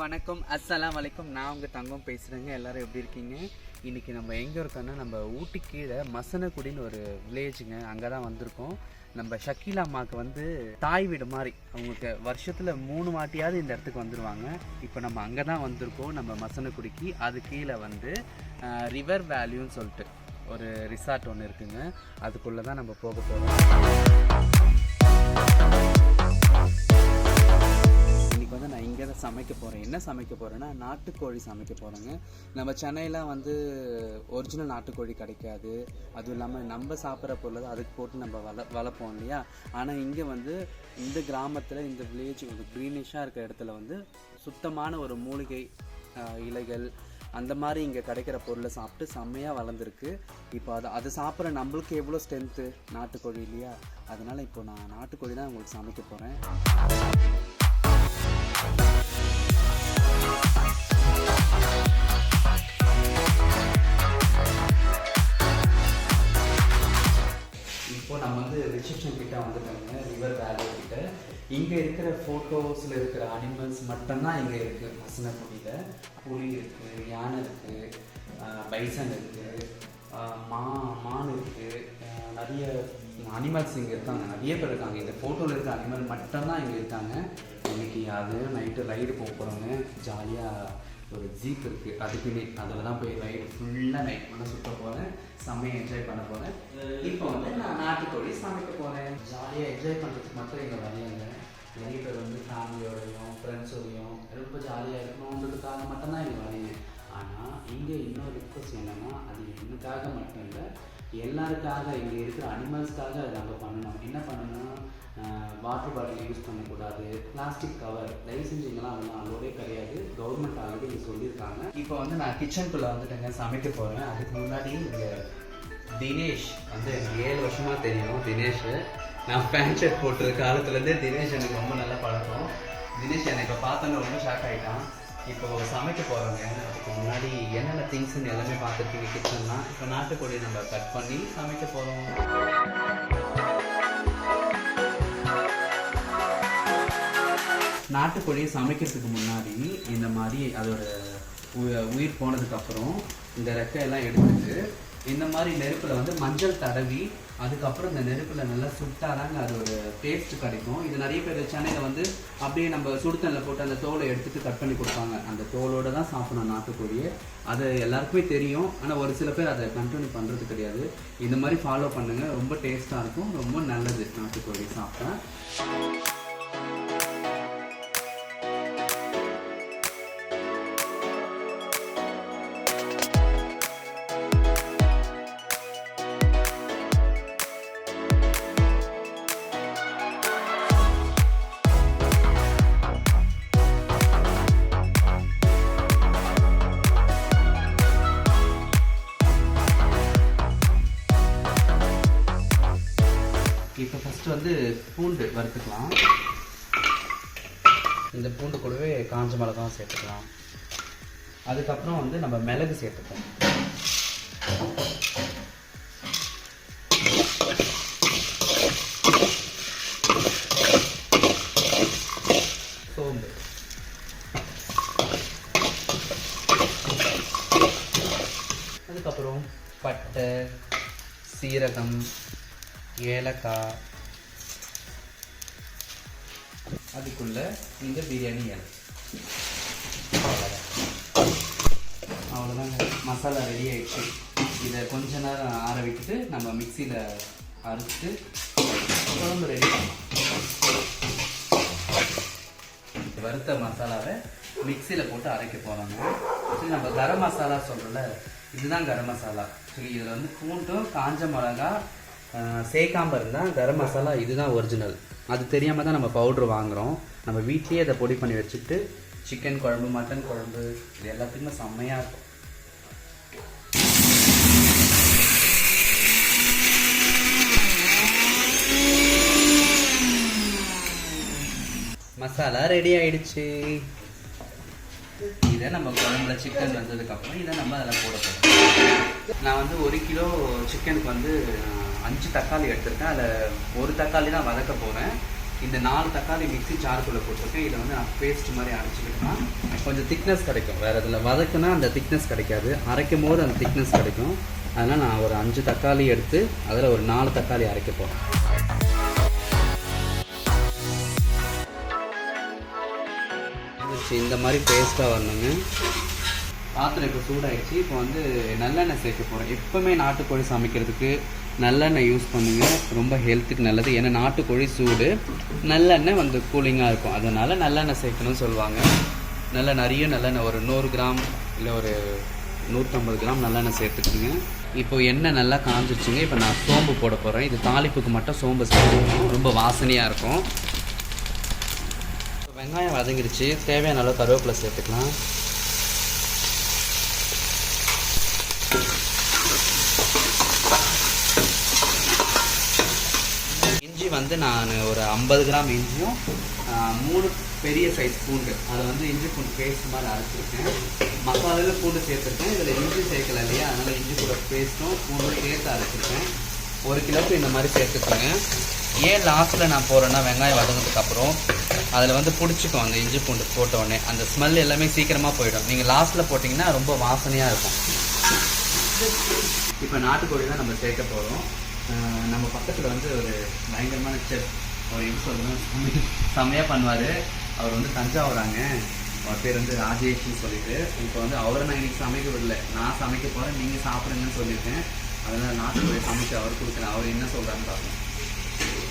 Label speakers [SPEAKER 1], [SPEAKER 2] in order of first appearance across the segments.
[SPEAKER 1] வணக்கம். அஸ்ஸலாம் வலைக்கும் நான் உங்கள் தங்கம் பேசுகிறேங்க எல்லோரும் எப்படி இருக்கீங்க? இன்றைக்கி நம்ம எங்கே இருக்கோம்னா நம்ம ஊட்டி கீழே மசனக்குடின்னு ஒரு வில்லேஜுங்க. அங்கே தான் வந்திருக்கோம். நம்ம ஷக்கீலா அம்மாவுக்கு வந்து தாய் வீடு மாதிரி. அவங்களுக்கு வருஷத்தில் மூணு வாட்டியாவது இந்த இடத்துக்கு வந்துடுவாங்க இப்போ நம்ம அங்கே தான் வந்திருக்கோம். நம்ம மசனக்குடிக்கு. அது கீழே வந்து ரிவர் வேல்யூன்னு சொல்லிட்டு ஒரு ரிசார்ட் ஒன்று இருக்குங்க. அதுக்குள்ளே தான் நம்ம போக போகிறோம் வந்து நான் இங்கே தான் சமைக்க போகிறேன் என்ன சமைக்க போகிறேன்னா நாட்டுக்கோழி சமைக்க போகிறேங்க நம்ம சென்னையில் வந்து ஒரிஜினல் நாட்டுக்கோழி கிடைக்காது. அதுவும் இல்லாமல் நம்ம சாப்பிட்ற பொருள் தான் அதுக்கு போட்டு நம்ம வள வளர்ப்போம் இல்லையா? ஆனால் இங்கே வந்து இந்த கிராமத்தில் இந்த வில்லேஜ் ஒரு க்ரீனிஷாக இருக்கிற இடத்துல வந்து சுத்தமான ஒரு மூலிகை இலைகள் அந்த மாதிரி இங்கே கிடைக்கிற பொருளை சாப்பிட்டு செம்மையாக வளர்ந்துருக்கு. இப்போ அதை அது சாப்பிட்ற நம்மளுக்கு எவ்வளோ ஸ்ட்ரென்த்து நாட்டுக்கோழி இல்லையா? அதனால் இப்போ நான் நாட்டுக்கோழி தான் உங்களுக்கு சமைக்க போகிறேன் இப்போ நம்ம வந்து ரிசப்ஷன் கிட்ட வந்துட்டோங்க ரிவர் வேலி கிட்ட. இங்கே இருக்கிற ஃபோட்டோஸில் இருக்கிற அனிமல்ஸ் மட்டும்தான் இங்கே இருக்குது மசனக்குடியில் புலி இருக்குது யானை இருக்குது பைசன் இருக்குது மா மான் இருக்குது நிறைய அனிமல்ஸ் இங்கே இருக்காங்க. நிறைய பேர் இருக்காங்க. இந்த ஃபோட்டோவில் இருக்க அனிமல் மட்டும்தான் இங்கே இருக்காங்க. இன்னைக்கு அது நைட்டு ரைடு போக போகிறாங்க ஜாலியாக ஒரு ஜீப் இருக்குது அதுக்குமே அதில் தான் போய் ரைடு ஃபுல்லாக நைட் ஃபுல்லாக சுற்ற போகிறேன் செம்மையை என்ஜாய் பண்ண போகிறேன் இப்போ வந்து நான் நாட்டுக்கோழி சமைக்க போகிறேன் ஜாலியாக என்ஜாய் பண்ணுறதுக்கு மட்டும் இங்கே வரையாங்க நிறைய பேர் வந்து ஃபேமிலியோடையும் ஃப்ரெண்ட்ஸோடையும் ரொம்ப ஜாலியாக இருக்கணுன்றதுக்காக மட்டும்தான் எங்கள் வழிங்க ஆனால் இங்கே இன்னொரு ரிக்வஸ்ட் என்னென்னா அது எனக்காக மட்டும் இல்லை. எல்லாருக்காக இங்கே இருக்கிற அனிமல்ஸ்க்காக அதை நம்ம பண்ணணும். என்ன பண்ணணும்னா வாட்டர் பாட்டில் யூஸ் பண்ணக்கூடாது. பிளாஸ்டிக் கவர் தயவு செஞ்சு அதெல்லாம் அலோடே கிடையாது. கவர்மெண்ட் ஆல்ரெடி இங்கே சொல்லியிருக்காங்க. இப்போ வந்து நான் கிச்சனுக்குள்ளே வந்துட்டேங்க. சமைக்க போகிறேன் அதுக்கு முன்னாடி இங்கே தினேஷ் வந்து எனக்கு ஏழு வருஷமாக தெரியும். தினேஷ். நான் பேண்ட் ஷர்ட் போட்டு காலத்துலேருந்தே தினேஷ் எனக்கு ரொம்ப நல்ல பழக்கம். தினேஷ் என்னை இப்போ பார்த்தோன்னு ரொம்ப ஷாக் ஆகிட்டான் இப்போ சமைக்க போகிறோங்க அதுக்கு முன்னாடி என்னென்ன திங்ஸ்ன்னு எல்லாமே பார்த்துருக்கீங்க கிச்சன்னா இப்போ நாட்டுக்கோழி நம்ம கட் பண்ணி சமைக்க போகிறோம் நாட்டுக்கோழியை சமைக்கிறதுக்கு முன்னாடி இந்த மாதிரி அதோட உ- உயிர் போனதுக்கப்புறம் இந்த ரெக்கையெல்லாம் எடுத்துட்டு இந்த மாதிரி நெருப்பில் வந்து மஞ்சள் தடவி அதுக்கப்புறம் இந்த நெருப்பில் நல்லா சுட்டாதாங்க அது ஒரு டேஸ்ட் கிடைக்கும். இது நிறைய பேர் சென்னையில் வந்து அப்படியே நம்ம சுடுத்தனில் போட்டு அந்த தோலை எடுத்துட்டு கட் பண்ணி கொடுப்பாங்க. அந்த தோலோடு தான் சாப்பிடணும் நாட்டுக்கோழியை. அது எல்லாருக்குமே தெரியும். ஆனால் ஒரு சில பேர் அதை கண்டினியூ பண்ணுறது கிடையாது. இந்த மாதிரி ஃபாலோ பண்ணுங்கள் ரொம்ப டேஸ்ட்டாக இருக்கும். ரொம்ப நல்லது நாட்டுக்கோழி சாப்பிட்டா. வந்து பூண்டு வறுத்துக்கலாம். இந்த பூண்டு கூடவே காஞ்ச மிளகாவும் சேர்த்துக்கலாம். அதுக்கப்புறம் வந்து நம்ம மிளகு சேர்த்துப்போம். சோம்பு. அதுக்கப்புறம் பட்டை சீரகம் ஏலக்காய் அதுக்குள்ளே இந்த பிரியாணி இலை அவ்வளோதாங்க மசாலா ரெடி ஆகிடுச்சு இதை கொஞ்ச நேரம் ஆற விட்டுட்டு நம்ம மிக்சியில் அரைச்சிட்டு குழம்பு ரெடி பண்ணலாம். வறுத்த மசாலாவை மிக்சியில் போட்டு அரைக்க போகிறாங்க ஆக்சுவலி நம்ம கரம் மசாலா சொல்கிறோம்ல இதுதான் கரம் மசாலா. ஆக்சுவலி இதில் வந்து பூண்டும் காஞ்ச மிளகா ஆஹ், இருந்தால் கரம் மசாலா இதுதான் ஒரிஜினல் அது தெரியாமல் தான் நம்ம பவுட்ரு வாங்குகிறோம் நம்ம வீட்லேயே அதை பொடி பண்ணி வச்சுட்டு சிக்கன் குழம்பு மட்டன் குழம்பு இது எல்லாத்துக்குமே செம்மையாக இருக்கும். மசாலா ரெடி ஆயிடுச்சு. இதை நம்ம குழம்புல சிக்கன் வந்ததுக்கப்புறம் இதை நம்ம அதில் போட போகிறோம் நான் வந்து ஒரு கிலோ சிக்கனுக்கு வந்து அஞ்சு தக்காளி எடுத்திருக்கேன். அதில் ஒரு தக்காளி தான் வதக்க போகிறேன் இந்த நாலு தக்காளி மிக்ஸி ஜாருக்குள்ளே போட்டிருக்கேன். இதை வந்து நான் பேஸ்ட் மாதிரி அரைச்சிக்கிட்டேன்னா கொஞ்சம் திக்னஸ் கிடைக்கும். வேறு இதில் வதக்குனா அந்த திக்னஸ் கிடைக்காது. அரைக்கும் போது அந்த திக்னஸ் கிடைக்கும். அதனால் நான் ஒரு அஞ்சு தக்காளி எடுத்து அதில் ஒரு நாலு தக்காளி அரைக்க போகிறேன் இந்த மாதிரி பேஸ்ட்டாக வரணுங்க. பாத்திரம் இப்போ சூடாயிடுச்சு. இப்போ வந்து நல்லெண்ணெய் சேர்க்க போகிறோம் எப்போவுமே நாட்டுக்கோழி சமைக்கிறதுக்கு நல்லெண்ணெய் யூஸ் பண்ணுங்கள் ரொம்ப ஹெல்த்துக்கு நல்லது. ஏன்னா நாட்டுக்கோழி சூடு. நல்லெண்ணெய் வந்து கூலிங்காக இருக்கும். அதனால் நல்லெண்ணெய் சேர்க்கணும்னு சொல்லுவாங்க. நல்ல நிறைய நல்லெண்ணெய். ஒரு நூறு கிராம் இல்லை ஒரு நூற்றம்பது கிராம் நல்லெண்ணெய் சேர்த்துக்குங்க. இப்போ எண்ணெய் நல்லா காஞ்சிருச்சுங்க. இப்போ நான் சோம்பு போட போகிறேன் இது தாளிப்புக்கு மட்டும் சோம்பு சேர்த்துக்கணும் ரொம்ப வாசனையாக இருக்கும். வெங்காயம் வதங்கிடுச்சு தேவையான அளவு கருவேப்பிலை சேர்த்துக்கலாம் இஞ்சி வந்து நான் ஒரு ஐம்பது கிராம் இஞ்சியும் மூணு பெரிய சைஸ் பூண்டு. அதை வந்து இஞ்சி பூண்டு பேஸ்ட் மாதிரி அரைச்சிருக்கேன். மசாலாவில் பூண்டு சேர்த்துருக்கேன். இதில் இஞ்சி சேர்க்கல இல்லையா? அதனால் இஞ்சி கூட பேஸ்ட்டும் பூண்டும் சேர்த்து அரைச்சிருக்கேன். ஒரு கிலோக்கு இந்த மாதிரி சேர்த்துக்கோங்க. ஏன் லாஸ்ட்டில் நான் போகிறேன்னா வெங்காயம் வதங்கினதுக்கப்புறம் அதில் வந்து பிடிச்சிக்கும் அந்த இஞ்சி பூண்டு போட்ட உடனே. அந்த ஸ்மெல் எல்லாமே சீக்கிரமாக போயிடும். நீங்கள் லாஸ்ட்டில் போட்டிங்கன்னா ரொம்ப வாசனையாக இருக்கும். இப்போ நாட்டுக்கோழி தான் நம்ம சேர்க்க போகிறோம் பக்கத்தில் வந்து ஒரு பயங்கரமான செஃப் அவர் எப்படி சொல்லணும் செம்மையாக பண்ணுவார். அவர் வந்து தஞ்சாவூராங்க. அவர் பேர் வந்து ராஜேஷ்னு சொல்லிட்டு. இப்போ வந்து அவரை நான் இன்னைக்கு சமைக்க விடல. நான் சமைக்க போகிறேன் நீங்கள் சாப்பிடுங்கன்னு சொல்லியிருக்கேன். அதனால் நான் போய் சமைச்சு அவர் கொடுக்குறேன். அவர் என்ன சொல்கிறான்னு பார்க்கணும்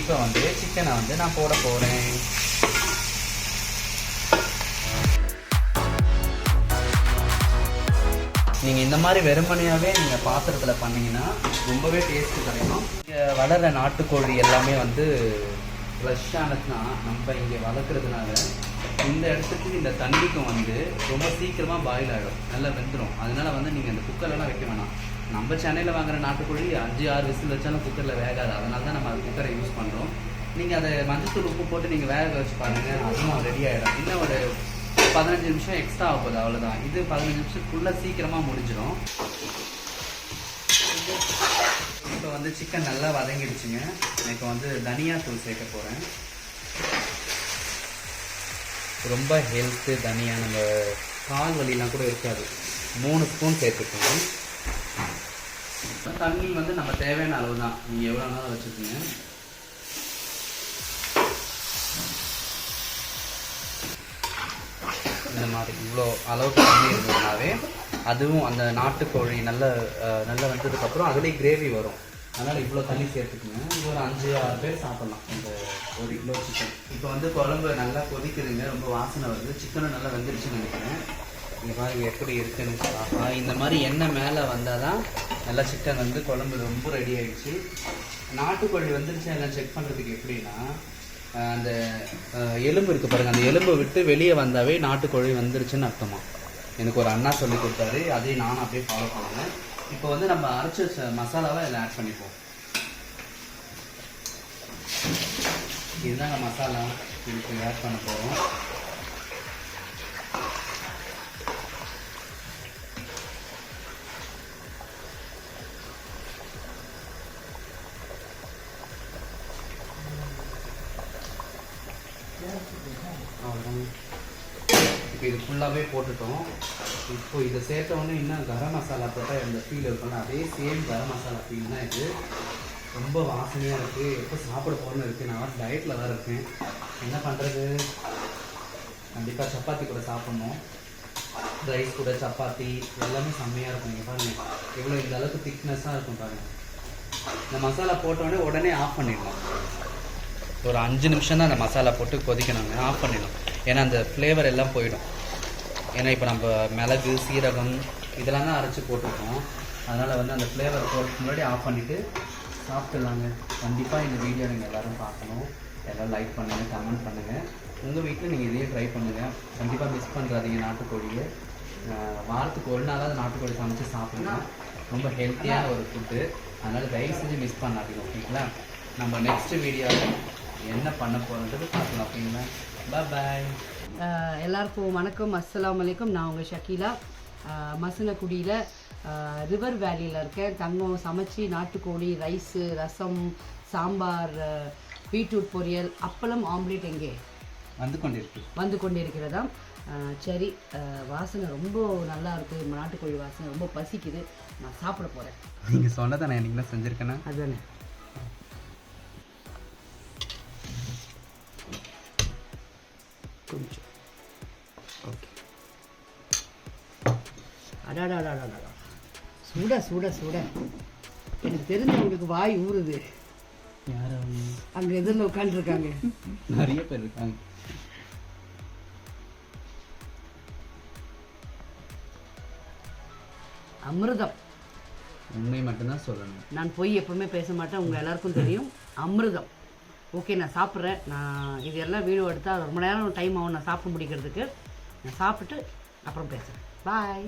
[SPEAKER 1] இப்போ வந்து சிக்கனை வந்து நான் போட போகிறேன் நீங்கள் இந்த மாதிரி வெறுமனையாகவே நீங்கள் பாத்திரத்தில் பண்ணீங்கன்னா ரொம்பவே டேஸ்ட்டு கிடைக்கும். இங்கே வளர்கிற நாட்டுக்கோழி எல்லாமே வந்து ஃப்ரெஷ்ஷானதுன்னா நம்ம இங்கே வளர்க்குறதுனால இந்த இடத்துக்கு இந்த தண்ணிக்கும் வந்து ரொம்ப சீக்கிரமாக பாயில் ஆகிடும் நல்லா வெந்துடும் அதனால வந்து நீங்கள் அந்த குக்கர்லலாம் வைக்க வேணாம். நம்ம சென்னையில் வாங்குற நாட்டுக்கோழி அஞ்சு ஆறு விசில் வச்சாலும் குக்கரில் வேகாது. அதனால தான் நம்ம குக்கரை யூஸ் பண்ணுறோம் நீங்கள் அதை மஞ்சத்தூள் உப்பு போட்டு நீங்கள் வேக வச்சு பாருங்கள் அதுவும் ரெடி ஆகிடும் இன்னும் ஒரு பதினஞ்சு நிமிஷம் எக்ஸ்ட்ரா ஆக போகுது அவ்வளோதான் இது பதினஞ்சு நிமிஷத்துக்குள்ளே சீக்கிரமாக முடிஞ்சிடும். இப்போ வந்து சிக்கன் நல்லா வதங்கிடுச்சுங்க. இப்போ வந்து தனியா தூள் சேர்க்க போகிறேன் ரொம்ப ஹெல்த்து தனியா நம்ம கால் வலிலாம் கூட இருக்காது. மூணு ஸ்பூன் சேர்த்துக்கணும் தண்ணி வந்து நம்ம தேவையான அளவு தான் நீங்கள் எவ்வளோ நாளும் வச்சுக்கோங்க. இந்த மாதிரி இவ்வளோ அளவுக்கு தண்ணி இருந்ததுனாவே அதுவும் அந்த நாட்டுக்கோழி நல்ல நல்லா வந்ததுக்கப்புறம் அதுலேயே கிரேவி வரும். அதனால் இவ்வளோ தண்ணி சேர்த்துக்குங்க. இது ஒரு அஞ்சு ஆறு பேர் சாப்பிட்லாம் இந்த ஒரு கிலோ சிக்கன் இப்போ வந்து குழம்பு நல்லா கொதிக்குதுங்க. ரொம்ப வாசனை வருது. சிக்கனும் நல்லா வெந்துருச்சுன்னு நினைக்கிறேன். இது மாதிரி எப்படி இருக்குன்னு ஆஹா, இந்த மாதிரி எண்ணெய் மேலே வந்தால் தான் நல்லா சிக்கன் வந்து குழம்பு ரொம்ப ரெடி ஆகிடுச்சு நாட்டுக்கோழி வந்துருச்சு எல்லாம் செக் பண்ணுறதுக்கு எப்படின்னா அந்த எலும்பு இருக்குது பாருங்க. அந்த எலும்பை விட்டு வெளியே வந்தாவே நாட்டுக்கோழி வந்துருச்சுன்னு அர்த்தமா? எனக்கு ஒரு அண்ணா சொல்லி கொடுத்தாரு. அதையும் நானும் அப்படியே ஃபாலோ பண்ணுவேன் இப்போ வந்து நம்ம அரைச்ச மசாலாவை இதில் ஆட் பண்ணிப்போம். இதுதாங்க மசாலா. இதுக்கு ஆட் பண்ண போகிறோம் ஃபுல்லாகவே போட்டுட்டோம். இப்போ இதை சேர்த்தவொடனே இன்னும் கரம் மசாலா போட்டால் அந்த ஃபீல் இருக்கணும் அதே சேம் கரம் மசாலா ஃபீல் தான் இது. ரொம்ப வாசனையாக இருக்குது எப்போ சாப்பிட போகணும்னு இருக்குது நான் டயட்டில் தான் இருக்கேன். என்ன பண்ணுறது கண்டிப்பாக சப்பாத்தி கூட சாப்பிட்ணும். ரைஸ் கூட சப்பாத்தி எல்லாமே செம்மையாக இருக்கும். நீங்கள் பாருங்கள் எவ்வளோ இந்த அளவுக்கு திக்னஸாக இருக்கும் பாருங்கள் இந்த மசாலா போட்டோடனே உடனே ஆஃப் பண்ணிடலாம். ஒரு அஞ்சு நிமிஷம் தான் அந்த மசாலா போட்டு கொதிக்கணுங்க ஆஃப் பண்ணிடலாம் ஏன்னா அந்த ஃப்ளேவர் எல்லாம் போயிடும். ஏன்னா இப்போ நம்ம மிளகு சீரகம் இதெல்லாம் தான் அரைச்சி போட்டிருக்கோம். அதனால் வந்து அந்த ஃப்ளேவர் போடுறதுக்கு முன்னாடி ஆஃப் பண்ணிவிட்டு சாப்பிட்டுலாங்க. கண்டிப்பாக இந்த வீடியோ நீங்கள் எல்லோரும் பார்க்கணும். எல்லோரும் லைக் பண்ணுங்கள் கமெண்ட் பண்ணுங்கள் உங்கள் வீட்டில் நீங்கள் இதையே ட்ரை பண்ணுங்கள் கண்டிப்பாக மிஸ் பண்ணுறாதீங்க நாட்டுக்கோழியை. வாரத்துக்கு ஒரு நாளாவது நாட்டுக்கோழி சமைச்சு சாப்பிடுங்க. ரொம்ப ஹெல்த்தியான ஒரு ஃபுட்டு அதனால் தயவு செஞ்சு மிஸ் பண்ணாதீங்க ஓகேங்களா? நம்ம நெக்ஸ்ட் வீடியோவில் என்ன பண்ண போகிறோன்றது பார்க்கலாம் ஓகேங்களா? பாய்
[SPEAKER 2] எல்லாருக்கும் வணக்கம். அஸ்ஸலாமு அலைக்கும். நான் உங்கள் ஷக்கீலா. மசனக்குடியில் ரிவர் வேலியில் இருக்கேன். தங்கம் சமைச்சு நாட்டுக்கோழி ரைஸு ரசம் சாம்பார் பீட்ரூட் பொரியல் அப்பளம் ஆம்லேட் எங்கே?
[SPEAKER 1] வந்து கொண்டிருக்கு.
[SPEAKER 2] வந்து கொண்டிருக்கிறதாம் அஹ், சரி வாசனை ரொம்ப நல்லா இருக்குது நாட்டுக்கோழி வாசனை ரொம்ப பசிக்குது. நான் சாப்பிட போகிறேன்
[SPEAKER 1] நீங்கள் சொன்னதை நான் என்னைக்கு செஞ்சுருக்கேன்னா
[SPEAKER 2] அதுதானே அடாடாடாடா சுட சுட சுட எனக்கு தெரிஞ்சவங்களுக்கு வாய் ஊறுது அங்கே எதிரில் உட்காந்துருக்காங்க
[SPEAKER 1] நிறைய பேர் இருக்காங்க
[SPEAKER 2] அமிர்தம்
[SPEAKER 1] உண்மை மட்டும்தான் சொல்லணும்
[SPEAKER 2] நான் பொய் எப்பவுமே பேச மாட்டேன் உங்கள் எல்லாருக்கும் தெரியும் அமிர்தம் ஓகே நான் சாப்பிட்றேன் நான் இது எல்லாம் வீடியோ எடுத்தால் ரொம்ப நேரம் டைம் ஆகும் நான் சாப்பிட்டு முடிக்கிறதுக்கு நான் சாப்பிட்டு அப்புறம் பேசுகிறேன் பாய்